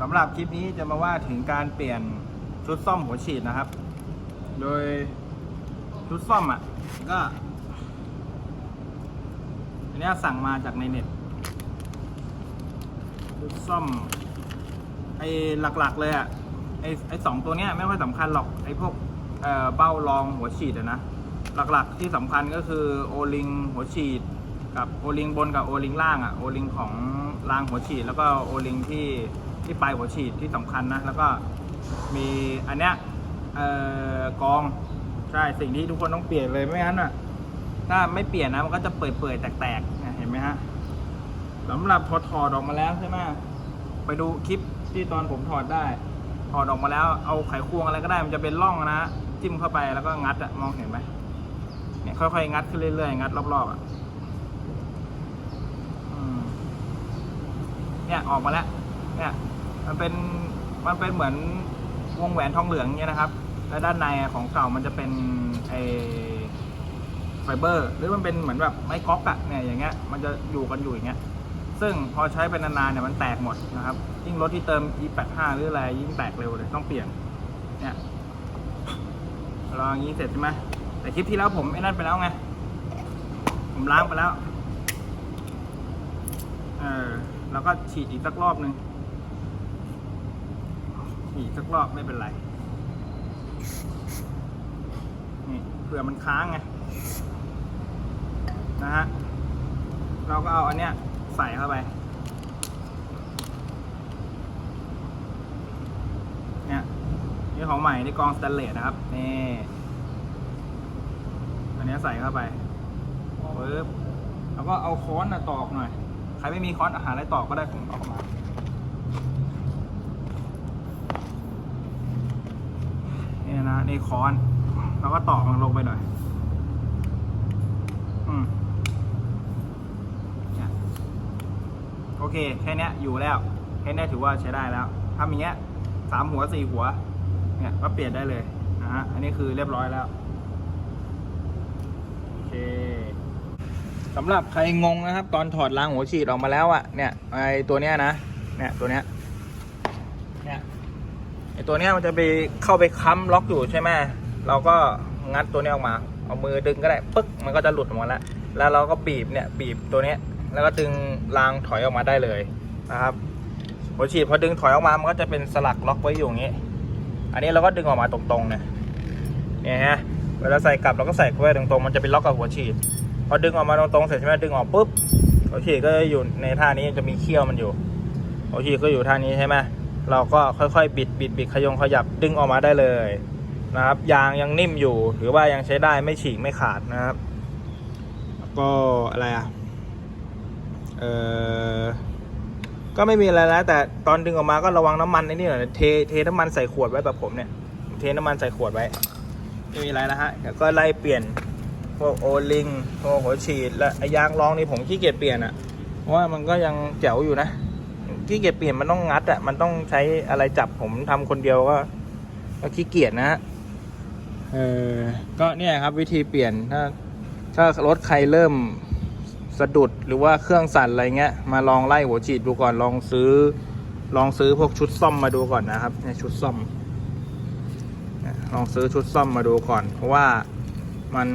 สำหรับคลิปนี้จะมาว่าถึงการเปลี่ยนชุดซ่อมหัวฉีดนะครับ โดยชุดซ่อมอะก็อันเนี้ยสั่งมาจากในเน็ตชุดซ่อมไอ้หลักๆเลยอะไอ้ไอ้สองตัวเนี้ยไม่ค่อยสำคัญหรอกไอ้พวกเเบ้ารองหัวฉีดอะนะหลักๆที่สำคัญก็คือโอลิงหัวฉีดกับโอลิงบนกับโอลิงล่างอะโอลิงของ รางหัวฉีดแล้วก็โอลิงที่ที่ปลายหัวฉีดที่สำคัญนะ แล้วก็มีอันเนี้ยเอ่อกองใช่สิ่งที่ทุกคนต้องเปลี่ยนเลยไม่งั้นอะถ้าไม่เปลี่ยนนะมันก็จะเปื่อยๆแตกๆเนี่ยเห็นไหมฮะสำหรับพอถอดออกมาแล้วใช่ไหมไปดูคลิปที่ตอนผมถอดได้ ถอดออกมาแล้วเอาไขควงอะไรก็ได้มันจะเป็นร่องนะจิ้มเข้าไปแล้วก็งัดอะมองเห็นไหมเนี่ยค่อยๆงัดขึ้นเรื่อยๆงัดรอบๆอะ อืม เนี่ยออกมาแล้ว เนี่ยมันเป็นมันเป็นเหมือนวงแหวนทองเหลืองเนี่ยนะครับ แล้วด้านในของเก่ามันจะเป็นไอไฟเบอร์ หรือมันเป็นเหมือนแบบไม้ก๊อกอะเนี่ยอย่างเงี้ยมันจะอยู่กันอยู่อย่างเงี้ยซึ่งพอใช้ไปนานๆเนี่ยมันแตกหมดนะครับ ยิ่งรถที่เติม E85 หรืออะไรยิ่งแตกเร็วเลยต้องเปลี่ยนเนี่ยรออย่างนี้เสร็จใช่ไหมแต่คลิปที่แล้วผมไอ้นั่นไปแล้วไงผมล้างไปแล้วเออ แล้วก็ฉีดอีกสักรอบหนึ่งฉีดสักรอบไม่เป็นไร นี่เผื่อมันค้างไง นะฮะ เราก็เอาอันเนี้ยใส่เข้าไป เนี่ยนี่ของใหม่ในกองสแตนเลสนะครับ นี่อันเนี้ยใส่เข้าไปปึ๊บแล้วก็เอาค้อนนะตอกหน่อย ใครไม่มีค้อนอาหารอะไรต่อก็ได้ผมตอกมา เนี่ยนะในค้อนแล้วก็ต่อกมันลงไปหน่อยอืมโอเค แค่นี้อยู่แล้ว แค่นี้ถือว่าใช้ได้แล้วทำอย่างเงี้ยสามหัวสี่หัว เนี่ยก็เปลี่ยนได้เลยนะฮะ อันนี้คือเรียบร้อยแล้ว โอเค สำหรับใครงงนะครับ ตอนถอดรางหัวฉีดออกมาแล้วอะเนี่ยไอตัวเนี้ยนะเนี่ยตัวเนี้ยเนี่ยไอตัวเนี้ยมันจะไปเข้าไปค้ำล็อกอยู่ใช่ไหมเราก็งัดตัวเนี้ยออกมา เอามือดึงก็ได้ปึ๊กมันก็จะหลุดออกมาแล้วแล้วเราก็บีบเนี่ยบีบตัวเนี้ยแล้วก็ดึงรางถอยออกมาได้เลยนะครับหัวฉีดพอดึงถอยออกมามันก็จะเป็นสลักล็อกไว้อยู่อย่างนี้ อันนี้เราก็ดึงออกมาตรงๆเนี่ยเนี่ยฮะเวลาใส่กลับเราก็ใส่เข้าไปตรงๆมันจะเป็นล็อกกับหัวฉีด พอดึงออกมาตรงๆเสร็จใช่ไหมดึงออกปุ๊บหัวฉีก็อยู่ในท่านี้จะมีเขี้ยวมันอยู่หัวฉีก็อยู่ท่านี้ใช่ไหมเราก็ค่อยๆ บิดบิดบิดขยงขยับดึงออกมาได้เลยนะครับ ยางยังนิ่มอยู่ถือว่ายังใช้ได้ไม่ฉีกไม่ขาดนะครับก็อะไรอะเออก็ไม่มีอะไรแล้วแต่ตอนดึงออกมาก็ระวังน้ำมันไอ้นี่หน่อยเทเทน้ำมันใส่ขวดไว้แบบผมเนี่ย เทน้ำมันใส่ขวดไว้ไม่มีอะไรนะฮะเดี๋ยวก็ไล่เปลี่ยน พวกโอลิงพวกหัวฉีด และยางรองนี่ผมขี้เกียจเปลี่ยนอะเพราะว่ามันก็ยังแจ๋วอยู่นะขี้เกียจเปลี่ยนมันต้องงัดอะมันต้องใช้อะไรจับผมทำคนเดียวก็ก็ขี้เกียจนะฮะเออก็เนี่ยครับวิธีเปลี่ยนถ้าถ้ารถใครเริ่มสะดุดหรือว่าเครื่องสั่นอะไรเงี้ยมาลองไล่หัวฉีดดูก่อนลองซื้อ ลองซื้อพวกชุดซ่อมมาดูก่อนนะครับเนี่ยชุดซ่อมลองซื้อชุดซ่อมมาดูก่อน เพราะว่ามัน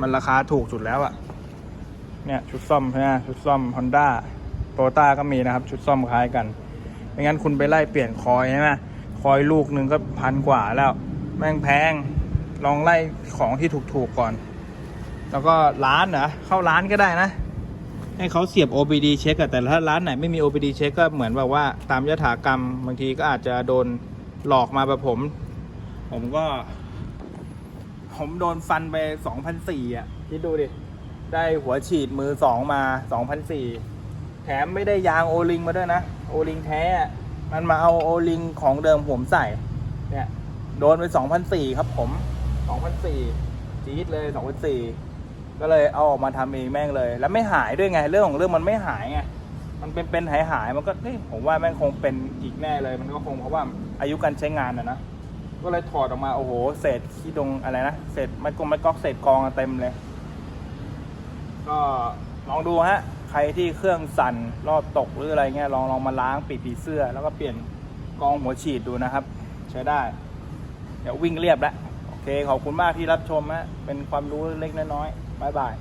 มันราคาถูกสุดแล้วอะเนี่ยชุดซ่อมใช่ไหมชุดซ่อม Honda โตต้าก็มีนะครับ ชุดซ่อมคล้ายกัน ไม่งั้นคุณไปไล่เปลี่ยนคอยใช่ไหมคอยลูกหนึ่งก็พันกว่าแล้ว แม่งแพง ลองไล่ของที่ถูกๆก่อน แล้วก็ร้านเหรอเข้าร้านก็ได้นะ ให้เขาเสียบ OBD เช็คอะแต่ถ้าร้านไหนไม่มี OBD เช็คก็เหมือนแบบว่าตามยถากรรมบางทีก็อาจจะโดนหลอกมาแบบผม ผมก็ ผมโดนฟันไปสองพันสี่อะ คิดดูดิ ได้หัวฉีดมือสองมาสองพันสี่แถมไม่ได้ยางโอลิงมาด้วยนะ โอลิงแท้อะมันมาเอาโอลิงของเดิมผมใส่ เนี่ย โดนไปสองพันสี่ครับผมสองพันสี่จี๊ดเลยสองพันสี่ก็เลยเอาออกมาทำเองแม่งเลย แล้วไม่หายด้วยไง เรื่องของเรื่องมันไม่หายไงมันเป็นเป็นหายหายๆมันก็เฮ้ยผมว่าแม่งคงเป็นอีกแน่เลย มันก็คงเพราะว่าอายุการใช้งานนะนะ ก็เลยถอดออกมาโอ้โหเศษขี้ดงอะไรนะเศษไม้กงไม้ก๊อกเศษกองเต็มเลย ก็ลองดูฮะ ใครที่เครื่องสั่นรอบตกหรืออะไรเงี้ยลองลองมาล้างปิดผีเสื้อ แล้วก็เปลี่ยนกองหัวฉีดดูนะครับ ใช้ได้ เดี๋ยววิ่งเรียบแล้ว โอเค ขอบคุณมากที่รับชมฮะเป็นความรู้เล็กน้อยๆบายบาย